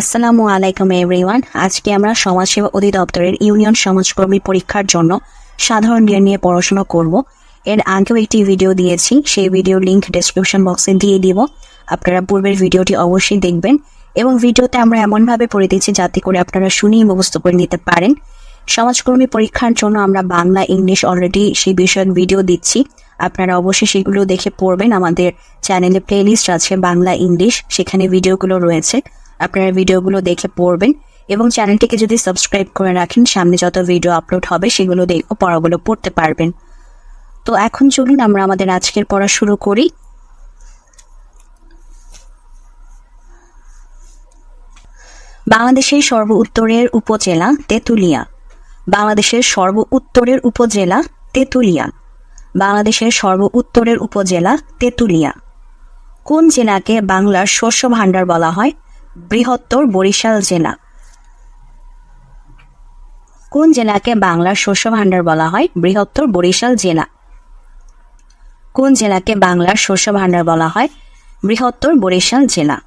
আসসালামু আলাইকুম এভরিওয়ান আজকে আমরা সমাজসেবা অধিদপ্তরের ইউনিয়ন সমাজকর্মী পরীক্ষার জন্য সাধারণ জ্ঞান নিয়ে পড়াশোনা করব। এর আগেও একটি ভিডিও দিয়েছি, সেই ভিডিও লিংক ডেসক্রিপশন বক্সে দিয়ে দিব। আপনারা পূর্বের ভিডিওটি অবশ্যই দেখবেন এবং ভিডিওতে আমরা এমনভাবে পড়ে দিচ্ছি যাতে করে আপনারা শুনেই মুখস্থ করে নিতে পারেন। সমাজকর্মী পরীক্ষার জন্য আমরা বাংলা, ইংলিশ অলরেডি সেই বিষয়ক ভিডিও দিচ্ছি। আপনারা অবশ্যই সেগুলো দেখে পড়বেন। আমাদের চ্যানেলে প্লেলিস্ট আছে বাংলা, ইংলিশ, সেখানে ভিডিওগুলো রয়েছে। আপনারা ভিডিওগুলো দেখে পড়বেন এবং চ্যানেলটিকে যদি সাবস্ক্রাইব করে রাখেন, সামনে যত ভিডিও আপলোড হবে সেগুলো দেখে পড়াগুলো পড়তে পারবেন। তো এখন চলুন আমরা আমাদের আজকের পড়া শুরু করি। বাংলাদেশের সর্ব উত্তরের উপজেলা তেঁতুলিয়া। বাংলাদেশের সর্ব উত্তরের উপজেলা তেঁতুলিয়া। বাংলাদেশের সর্ব উত্তরের উপজেলা তেঁতুলিয়া। কোন জেলাকে বাংলার শস্য ভাণ্ডার বলা হয়? বৃহত্তর বরিশাল জেলা। কোন জেলাকে বাংলার শস্য ভাণ্ডার বলা হয়? বৃহত্তর বরিশাল জেলা। কোন জেলাকে বাংলার শস্য ভাণ্ডার বলা হয়? বৃহত্তর বরিশাল জেলা।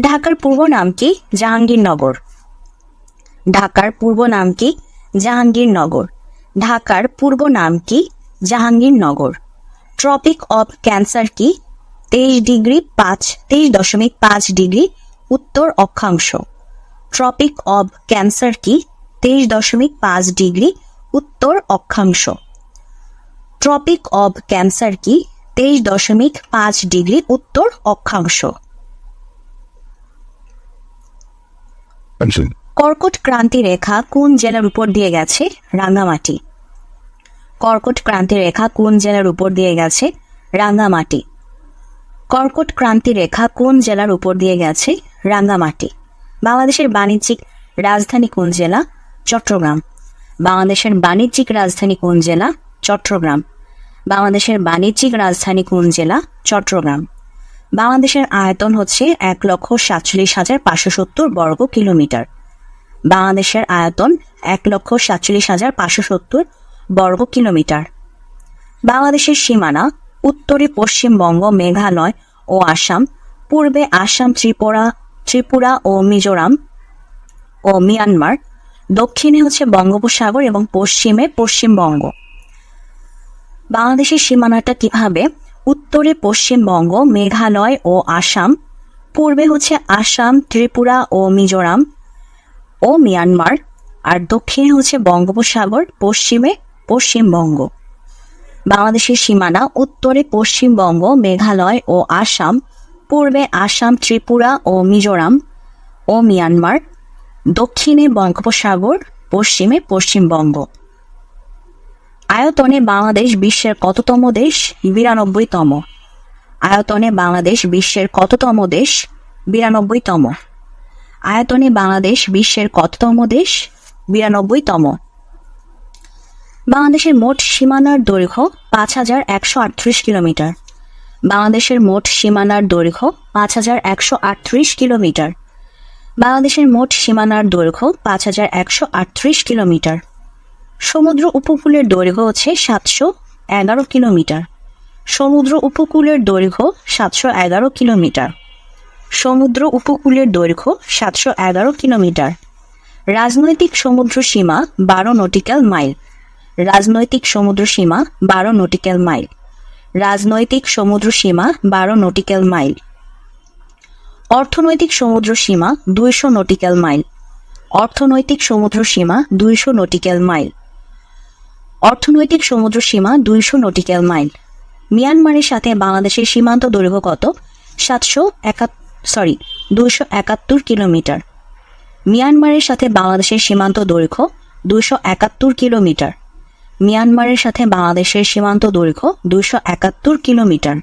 ঢাকার পূর্ব নাম কি? জাহাঙ্গীরনগর। ঢাকার পূর্ব নাম কি? জাহাঙ্গীরনগর। ঢাকার পূর্ব নাম কি? জাহাঙ্গীরনগর। ট্রপিক অফ ক্যান্সার কি? তেইশ ডিগ্রি পাঁচ, তেইশ দশমিক পাঁচ ডিগ্রি উত্তর অক্ষাংশ। ট্রপিক অব ক্যান্সার কি? তেইশ দশমিক পাঁচ ডিগ্রি উত্তর অক্ষাংশ। ট্রপিক অব ক্যান্সার কি? তেইশ দশমিক পাঁচ ডিগ্রি উত্তর অক্ষাংশ। কর্কট ক্রান্তি রেখা কোন জেলার উপর দিয়ে গেছে? রাঙ্গামাটি কর্কট ক্রান্তি রেখা কোন জেলার উপর দিয়ে গেছে? রাঙ্গামাটি কর্কট ক্রান্তি রেখা কোন জেলার উপর দিয়ে গেছে? রাঙ্গামাটি, বাংলাদেশের বাণিজ্যিক রাজধানী কোন জেলা? চট্টগ্রাম। বাংলাদেশের বাণিজ্যিক রাজধানী কোন জেলা? চট্টগ্রাম। বাংলাদেশের বাণিজ্যিক রাজধানী কোন জেলা? চট্টগ্রাম। বাংলাদেশের আয়তন হচ্ছে এক লক্ষ সাতচল্লিশ হাজার পাঁচশো সত্তর বর্গ কিলোমিটার। বাংলাদেশের আয়তন এক লক্ষ সাতচল্লিশ হাজার পাঁচশো সত্তর বর্গ কিলোমিটার। বাংলাদেশের সীমানা উত্তরে পশ্চিমবঙ্গ, মেঘালয় ও আসাম, পূর্বে আসাম, ত্রিপুরা ত্রিপুরা ও মিজোরাম ও মিয়ানমার। দক্ষিণে হচ্ছে বঙ্গোপসাগর এবং পশ্চিমে পশ্চিমবঙ্গ। বাংলাদেশের সীমানাটা কীভাবে? উত্তরে পশ্চিমবঙ্গ, মেঘালয় ও আসাম। পূর্বে হচ্ছে আসাম, ত্রিপুরা ও মিজোরাম ও মিয়ানমার। আর দক্ষিণে হচ্ছে বঙ্গোপসাগর, পশ্চিমে পশ্চিমবঙ্গ। বাংলাদেশের সীমানা উত্তরে পশ্চিমবঙ্গ, মেঘালয় ও আসাম। পূর্বে আসাম, ত্রিপুরা ও মিজোরাম ও মিয়ানমার, দক্ষিণে বঙ্গোপসাগর, পশ্চিমে পশ্চিমবঙ্গ। আয়তনে বাংলাদেশ বিশ্বের কততম দেশ? বিরানব্বইতম। আয়তনে বাংলাদেশ বিশ্বের কততম দেশ? বিরানব্বইতম। আয়তনে বাংলাদেশ বিশ্বের কততম দেশ? বিরানব্বইতম। বাংলাদেশের মোট সীমানার দৈর্ঘ্য পাঁচ হাজার একশো আটত্রিশ কিলোমিটার। বাংলাদেশের মোট সীমানার দৈর্ঘ্য পাঁচ হাজার একশো আটত্রিশ কিলোমিটার। বাংলাদেশের মোট সীমানার দৈর্ঘ্য পাঁচ হাজার একশো আটত্রিশ কিলোমিটার। সমুদ্র উপকূলের দৈর্ঘ্য হচ্ছে সাতশো এগারো কিলোমিটার। সমুদ্র উপকূলের দৈর্ঘ্য সাতশো এগারো কিলোমিটার। সমুদ্র উপকূলের দৈর্ঘ্য সাতশো এগারো কিলোমিটার। রাজনৈতিক সমুদ্র সীমা বারো নটিক্যাল মাইল। রাজনৈতিক সমুদ্র সীমা বারো নটিক্যাল মাইল। রাজনৈতিক সমুদ্র সীমা বারো নটিক্যাল মাইল। অর্থনৈতিক সমুদ্র সীমা দুইশো নটিক্যাল মাইল। অর্থনৈতিক সমুদ্র সীমা দুইশো নটিক্যাল মাইল। অর্থনৈতিক সমুদ্র সীমা দুইশো নটিক্যাল মাইল। মিয়ানমারের সাথে বাংলাদেশের সীমান্ত দৈর্ঘ্য কত? সাতশো একাত সরি দুইশো একাত্তর কিলোমিটার। মিয়ানমারের সাথে বাংলাদেশের সীমান্ত দৈর্ঘ্য দুইশো একাত্তর কিলোমিটার। মিয়ানমারের সাথে বাংলাদেশের সীমান্ত দৈর্ঘ্য দুইশো একাত্তর কিলোমিটার।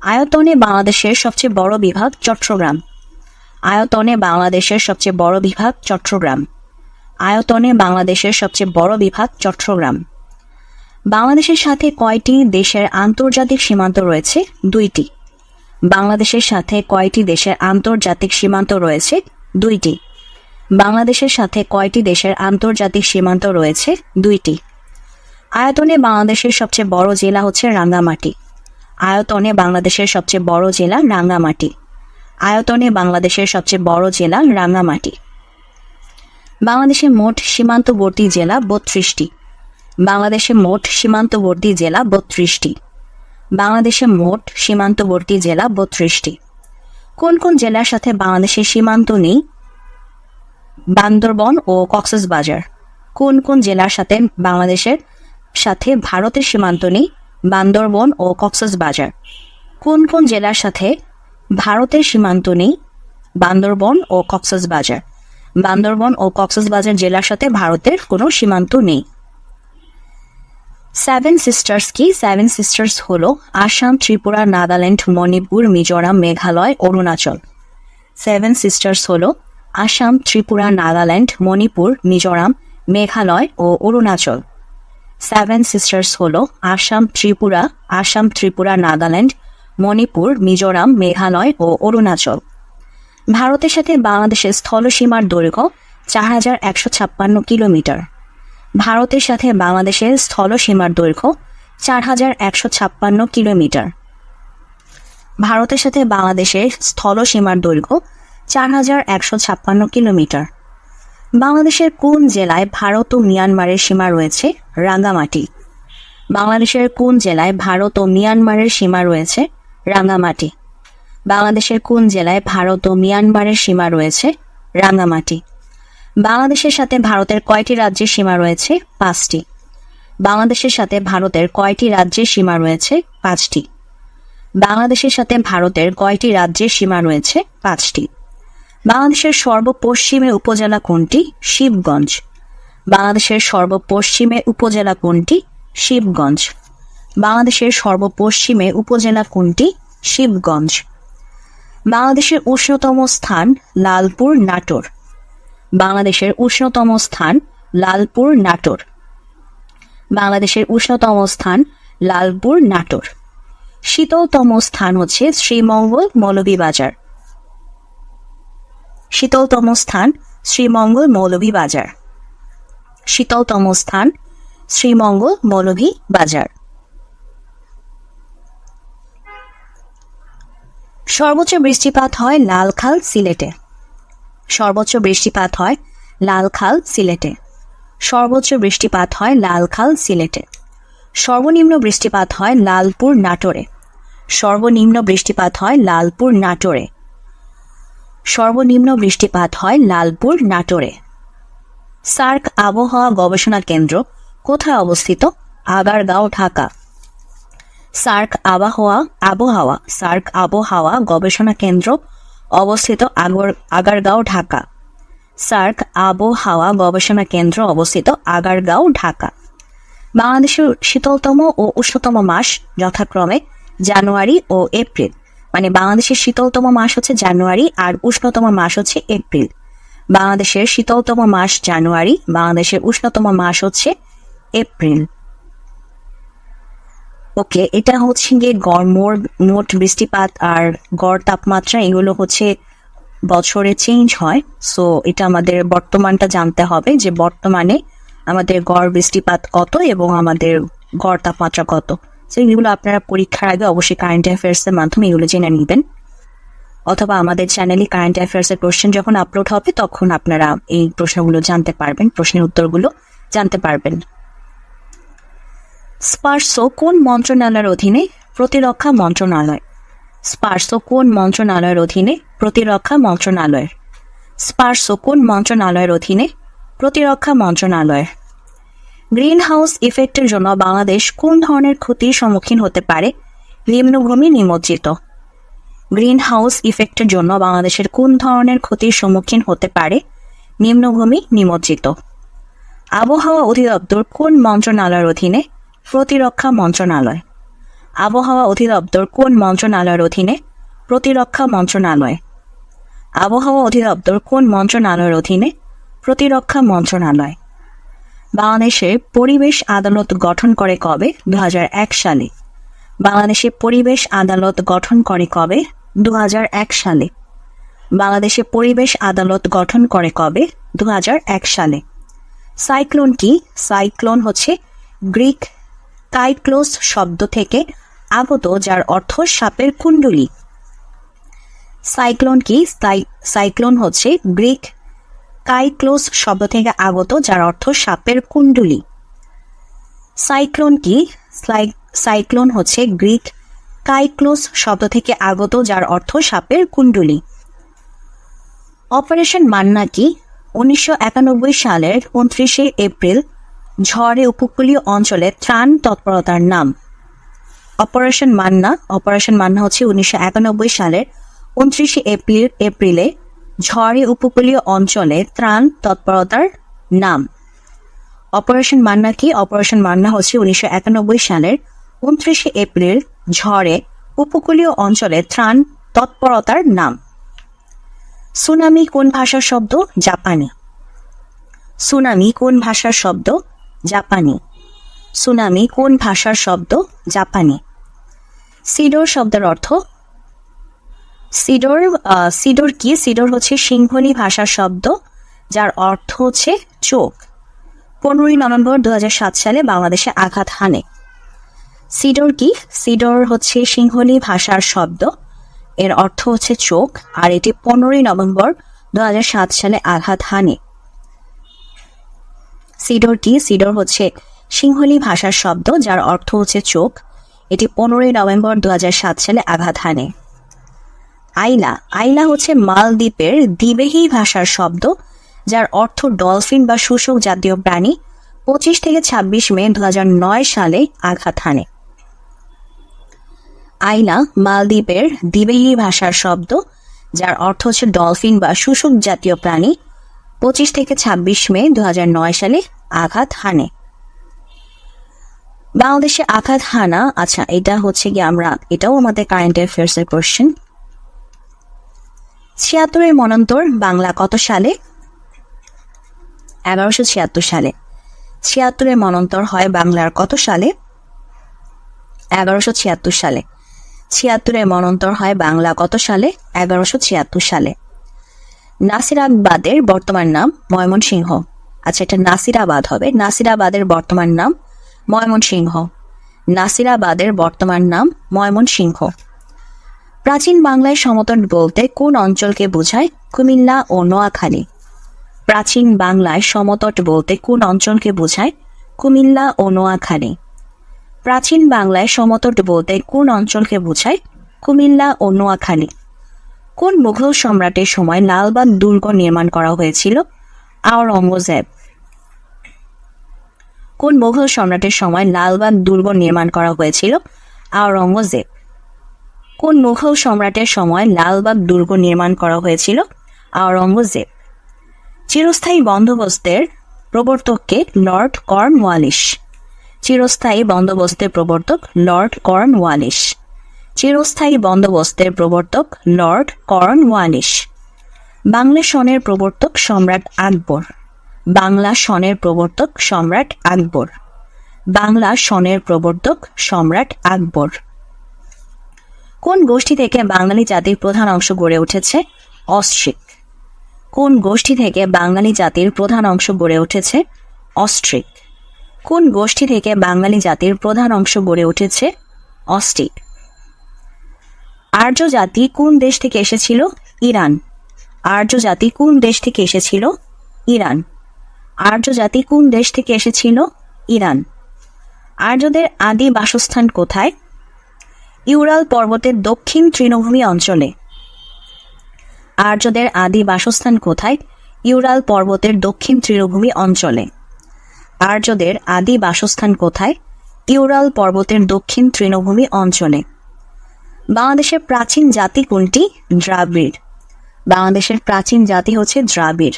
আয়তনে বাংলাদেশের সবচেয়ে বড় বিভাগ চট্টগ্রাম। আয়তনে বাংলাদেশের সবচেয়ে বড় বিভাগ চট্টগ্রাম। আয়তনে বাংলাদেশের সবচেয়ে বড় বিভাগ চট্টগ্রাম। বাংলাদেশের সাথে কয়টি দেশের আন্তর্জাতিক সীমান্ত রয়েছে? দুইটি। বাংলাদেশের সাথে কয়টি দেশের আন্তর্জাতিক সীমান্ত রয়েছে? দুইটি। বাংলাদেশের সাথে কয়টি দেশের আন্তর্জাতিক সীমান্ত রয়েছে? দুইটি। আয়তনে বাংলাদেশের সবচেয়ে বড় জেলা হচ্ছে রাঙ্গামাটি। আয়তনে বাংলাদেশের সবচেয়ে বড় জেলা রাঙ্গামাটি। আয়তনে বাংলাদেশের সবচেয়ে বড় জেলা রাঙ্গামাটি। বাংলাদেশের মোট সীমান্তবর্তী জেলা বত্রিশটি। বাংলাদেশের মোট সীমান্তবর্তী জেলা বত্রিশটি। বাংলাদেশের মোট সীমান্তবর্তী জেলা বত্রিশটি। কোন কোন জেলার সাথে বাংলাদেশের সীমান্ত নেই? বান্দরবন ও কক্সবাজার। কোন কোন জেলার সাথে বাংলাদেশের সাথে ভারতের সীমান্ত নেই, বান্দরবন ও কক্সাস বাজার। কোন কোন জেলার সাথে ভারতের সীমান্ত নেই, বান্দরবন ও কক্সাস বাজার? বান্দরবন ও কক্সবাজার জেলার সাথে ভারতের কোনো সীমান্ত নেই। সেভেন সিস্টার্স কি? সেভেন সিস্টার্স হল আসাম, ত্রিপুরা, নাগাল্যান্ড, মণিপুর, মিজোরাম, মেঘালয়, অরুণাচল। সেভেন সিস্টার্স হল আসাম, ত্রিপুরা, নাগাল্যান্ড, মণিপুর, মিজোরাম, মেঘালয় ও অরুণাচল। সেভেন সিস্টার্স হল আসাম, ত্রিপুরা আসাম, ত্রিপুরা, নাগাল্যান্ড, মণিপুর, মিজোরাম, মেঘালয় ও অরুণাচল। ভারতের সাথে বাংলাদেশের স্থলসীমার দৈর্ঘ্য চার হাজার একশো ছাপ্পান্ন কিলোমিটার। ভারতের সাথে বাংলাদেশের স্থলসীমার দৈর্ঘ্য চার হাজার একশো ছাপ্পান্ন কিলোমিটার। ভারতের সাথে বাংলাদেশের স্থলসীমার দৈর্ঘ্য চার হাজার একশো ছাপ্পান্ন কিলোমিটার। বাংলাদেশের কোন জেলায় ভারত ও মিয়ানমারের সীমা রয়েছে? রাঙ্গামাটি। বাংলাদেশের কোন জেলায় ভারত ও মিয়ানমারের সীমা রয়েছে? রাঙ্গামাটি। বাংলাদেশের কোন জেলায় ভারত ও মিয়ানমারের সীমা রয়েছে? রাঙ্গামাটি। বাংলাদেশের সাথে ভারতের কয়টি রাজ্যের সীমা রয়েছে? পাঁচটি। বাংলাদেশের সাথে ভারতের কয়টি রাজ্যের সীমা রয়েছে? পাঁচটি। বাংলাদেশের সাথে ভারতের কয়টি রাজ্যের সীমা রয়েছে? পাঁচটি। বাংলাদেশের সর্বপশ্চিমে উপজেলা কোনটি? শিবগঞ্জ। বাংলাদেশের সর্বপশ্চিমে উপজেলা কোনটি? শিবগঞ্জ। বাংলাদেশের সর্বপশ্চিমে উপজেলা কোনটি? শিবগঞ্জ। বাংলাদেশের উষ্ণতম স্থান লালপুর, নাটোর। বাংলাদেশের উষ্ণতম স্থান লালপুর, নাটোর। বাংলাদেশের উষ্ণতম স্থান লালপুর, নাটোর। শীতলতম স্থান হচ্ছে শ্রীমঙ্গল, মৌলভীবাজার। শীতলতম স্থান শ্রীমঙ্গল মৌলভী বাজার। শীতলতম স্থান শ্রীমঙ্গল মৌলভী বাজার। সর্বোচ্চ বৃষ্টিপাত হয় লালখাল সিলেটে। সর্বোচ্চ বৃষ্টিপাত হয় লালখাল সিলেটে। সর্বোচ্চ বৃষ্টিপাত হয় লালখাল সিলেটে। সর্বনিম্ন বৃষ্টিপাত হয় লালপুর নাটোরে। সর্বনিম্ন বৃষ্টিপাত হয় লালপুর নাটোরে। সর্বনিম্ন বৃষ্টিপাত হয় লালপুর, নাটোরে। সার্ক আবহাওয়া গবেষণা কেন্দ্র, কোথায় অবস্থিত? আগারগাঁও, ঢাকা। সার্ক আবহাওয়া আবহাওয়া, সার্ক আবহাওয়া গবেষণা কেন্দ্র, অবস্থিত আগর আগারগাঁও, ঢাকা। সার্ক আবহাওয়া গবেষণা কেন্দ্র অবস্থিত আগারগাঁও, ঢাকা। বাংলাদেশের শীতলতম ও উষ্ণতম মাস যথাক্রমে জানুয়ারি ও এপ্রিল। মানে বাংলাদেশের শীতলতম মাস হচ্ছে জানুয়ারি আর উষ্ণতম মাস হচ্ছে এপ্রিল। বাংলাদেশের শীতলতম মাস জানুয়ারি, বাংলাদেশের উষ্ণতম মাস হচ্ছে এপ্রিল। ওকে, এটা হচ্ছে গিয়ে গড় মোট মোট বৃষ্টিপাত আর গড় তাপমাত্রা, এগুলো হচ্ছে বছরে চেঞ্জ হয়। সো এটা আমাদের বর্তমানটা জানতে হবে যে বর্তমানে আমাদের গড় বৃষ্টিপাত কত এবং আমাদের গড় তাপমাত্রা কত। সো এগুলো আপনারা পরীক্ষার আগে অবশ্যই কারেন্ট অ্যাফেয়ার্সের মাধ্যমে এগুলো জেনে নেবেন। অথবা আমাদের চ্যানেলে কারেন্ট অ্যাফেয়ার্সের কোশ্চেন যখন আপলোড হবে, তখন আপনারা এই প্রশ্নগুলো জানতে পারবেন, প্রশ্নের উত্তরগুলো জানতে পারবেন। স্পার্সো কোন মন্ত্রণালয়ের অধীনে প্রতিরক্ষা মন্ত্রণালয়? স্পার্সো কোন মন্ত্রণালয়ের অধীনে প্রতিরক্ষা মন্ত্রণালয়ের স্পার্সো কোন মন্ত্রণালয়ের অধীনে প্রতিরক্ষা মন্ত্রণালয়ের গ্রিন হাউস ইফেক্টের জন্য বাংলাদেশ কোন ধরনের ক্ষতির সম্মুখীন হতে পারে? নিম্নভূমি নিমজ্জিত। গ্রিন হাউস ইফেক্টের জন্য বাংলাদেশের কোন ধরনের ক্ষতির সম্মুখীন হতে পারে? নিম্নভূমি নিমজ্জিত। আবহাওয়া অধিদপ্তর কোন মন্ত্রণালয়ের অধীনে? প্রতিরক্ষা মন্ত্রণালয়। আবহাওয়া অধিদপ্তর কোন মন্ত্রণালয়ের অধীনে? প্রতিরক্ষা মন্ত্রণালয়। আবহাওয়া অধিদপ্তর কোন মন্ত্রণালয়ের অধীনে? প্রতিরক্ষা মন্ত্রণালয়। বাংলাদেশে পরিবেশ আদালত গঠন করে কবে? দু হাজার এক সালে। বাংলাদেশে পরিবেশ আদালত গঠন করে কবে? দু হাজার এক সালে। বাংলাদেশে পরিবেশ আদালত গঠন করে কবে? দু হাজার এক সালে। সাইক্লোন কি? সাইক্লোন হচ্ছে গ্রিক কাইক্লোস শব্দ থেকে আগত, যার অর্থ সাপের কুণ্ডলী। সাইক্লোন কি? সাই- সাইক্লোন হচ্ছে গ্রিক কাইক্লোস শব্দ থেকে আগত, যার অর্থ সাপের কুণ্ডুলি। সাইক্লোন কি সাই- সাইক্লোন হচ্ছে গ্রিক কাইক্লোস শব্দ থেকে আগত, যার অর্থ সাপের কুণ্ডুলি। অপারেশন মান্না কি উনিশশো একানব্বই সালের উনত্রিশে এপ্রিল ঝড়ে উপকূলীয় অঞ্চলে ত্রাণ তৎপরতার নাম। অপারেশন মান্না অপারেশন মান্না হচ্ছে উনিশশো একানব্বই সালের উনত্রিশে এপ্রিল এপ্রিলে ঝড়ে উপকূলীয় অঞ্চলে ত্রাণ তৎপরতার নাম। অপারেশন মান্না কি? অপারেশন মান্না হচ্ছে উনিশশো একানব্বই সালের উনত্রিশে এপ্রিল ঝড়ে উপকূলীয় অঞ্চলে ত্রাণ তৎপরতার নাম। সুনামি কোন ভাষার শব্দ? জাপানি। সুনামি কোন ভাষার শব্দ? জাপানি। সুনামি কোন ভাষার শব্দ? জাপানি। সিডোর শব্দের অর্থ সিডোর সিডোর কি? সিডোর হচ্ছে সিংহলি ভাষার শব্দ, যার অর্থ হচ্ছে চোখ। পনেরোই নভেম্বর দু হাজার সাত সালে বাংলাদেশে আঘাত হানে। সিডোর কি? সিডোর হচ্ছে সিংহলি ভাষার শব্দ, এর অর্থ হচ্ছে চোখ, আর এটি পনেরোই নভেম্বর দু হাজার সাত সালে আঘাত হানে। সিডোর কি? সিডোর হচ্ছে সিংহলি ভাষার শব্দ, যার অর্থ হচ্ছে চোখ, এটি পনেরোই নভেম্বর দু হাজার সাত সালে আঘাত হানে। আইলা। আইলা হচ্ছে মালদ্বীপের দ্বিবেহী ভাষার শব্দ, যার অর্থ ডলফিন বা শুশুক জাতীয় প্রাণী, পঁচিশ থেকে ছাব্বিশ মে দু হাজার নয় সালে আঘাত হানে। আইলা মালদ্বীপের দ্বিবেহী ভাষার শব্দ, যার অর্থ হচ্ছে ডলফিন বা শুশুক জাতীয় প্রাণী, পঁচিশ থেকে ছাব্বিশ মে দু হাজার নয় সালে আঘাত হানে। বাংলাদেশে আঘাত হানা আচ্ছা এটা হচ্ছে কি আমরা, এটাও আমাদের কারেন্ট অ্যাফেয়ার্স এর কোশ্চেন ছিয়াত্তরের মনন্তর বাংলা কত সালে? এগারোশো ছিয়াত্তর সালে। ছিয়াত্তরের মনন্তর হয় বাংলার কত সালে? এগারোশো ছিয়াত্তর সালে। ছিয়াত্তরের মনন্তর হয় বাংলা কত সালে? এগারোশো ছিয়াত্তর সালে। নাসিরাবাদের বর্তমান নাম ময়মনসিংহ। আচ্ছা এটা নাসিরাবাদ হবে। নাসিরাবাদের বর্তমান নাম ময়মনসিংহ। নাসিরাবাদের বর্তমান নাম ময়মনসিংহ। প্রাচীন বাংলায় সমতট বলতে কোন অঞ্চলকে বোঝায়? কুমিল্লা ও নোয়াখালী। প্রাচীন বাংলায় সমতট বলতে কোন অঞ্চলকে বোঝায়? কুমিল্লা ও নোয়াখালী। প্রাচীন বাংলায় সমতট বলতে কোন অঞ্চলকে বোঝায়? কুমিল্লা ও নোয়াখালী। কোন মুঘল সম্রাটের সময় লালবাগ দুর্গ নির্মাণ করা হয়েছিল? আওরঙ্গজেব। কোন মুঘল সম্রাটের সময় লালবাগ দুর্গ নির্মাণ করা হয়েছিল? আওরঙ্গজেব। কোন মুঘল সম্রাটের সময় লালবাগ দুর্গ নির্মাণ করা হয়েছিল? আওরঙ্গজেব। চিরস্থায়ী বন্দোবস্তের প্রবর্তককে লর্ড কর্নওয়ালিস চিরস্থায়ী বন্দোবস্তের প্রবর্তক লর্ড কর্নওয়ালিস চিরস্থায়ী বন্দোবস্তের প্রবর্তক লর্ড কর্নওয়ালিস বাংলা সনের প্রবর্তক সম্রাট আকবর। বাংলা সনের প্রবর্তক সম্রাট আকবর। বাংলা সনের প্রবর্তক সম্রাট আকবর। কোন গোষ্ঠী থেকে বাঙালি জাতির প্রধান অংশ গড়ে উঠেছে? অস্ট্রিক। কোন গোষ্ঠী থেকে বাঙালি জাতির প্রধান অংশ গড়ে উঠেছে? অস্ট্রিক। কোন গোষ্ঠী থেকে বাঙালি জাতির প্রধান অংশ গড়ে উঠেছে? অস্ট্রিক। আর্য জাতি কোন দেশ থেকে এসেছিল? ইরান। আর্য জাতি কোন দেশ থেকে এসেছিল? ইরান। আর্য জাতি কোন দেশ থেকে এসেছিল? ইরান। আর্যদের আদি বাসস্থান কোথায়? ইউরাল পর্বতের দক্ষিণ তৃণভূমি অঞ্চলে। আর্যদের আদি বাসস্থান কোথায়? ইউরাল পর্বতের দক্ষিণ তৃণভূমি অঞ্চলে। আর্যদের আদি বাসস্থান কোথায়? ইউরাল পর্বতের দক্ষিণ তৃণভূমি অঞ্চলে। বাংলাদেশের প্রাচীন জাতি কোনটি? দ্রাবিড়। বাংলাদেশের প্রাচীন জাতি হচ্ছে দ্রাবিড়।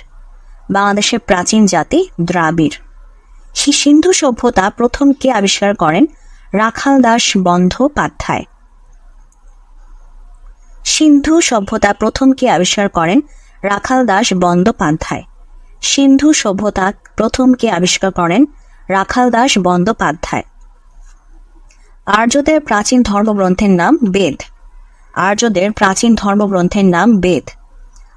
বাংলাদেশের প্রাচীন জাতি দ্রাবিড়। সিন্ধু সভ্যতা প্রথম কে আবিষ্কার করেন? রাখাল দাস বন্দ্যোপাধ্যায়। সিন্ধু সভ্যতা প্রথম কে আবিষ্কার করেন? রাখাল দাস বন্দ্যোপাধ্যায়। সিন্ধু সভ্যতা প্রথম কে আবিষ্কার করেন? রাখাল দাস বন্দ্যোপাধ্যায়। আর্যদের প্রাচীন ধর্মগ্রন্থের নাম বেদ। আর্যদের প্রাচীন ধর্মগ্রন্থের নাম বেদ।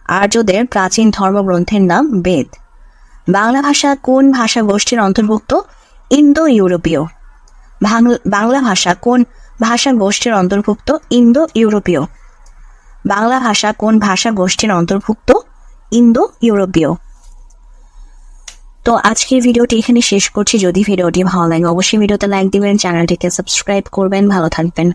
আর্যদের প্রাচীন ধর্মগ্রন্থের নাম বেদ। বাংলা ভাষা কোন ভাষা গোষ্ঠীর অন্তর্ভুক্ত? ইন্দো ইউরোপীয় বাংলা ভাষা কোন ভাষা গোষ্ঠীর অন্তর্ভুক্ত? ইন্দো ইউরোপীয় বাংলা ভাষা কোন ভাষা গোষ্ঠীর অন্তর্ভুক্ত? ইন্দো ইউরোপীয় তো আজকের ভিডিওটি এখানে শেষ করছি। যদি ভিডিওটি ভালো লাগে, অবশ্যই ভিডিওতে লাইক দিবেন, চ্যানেলটিকে সাবস্ক্রাইব করবেন। ভালো থাকবেন।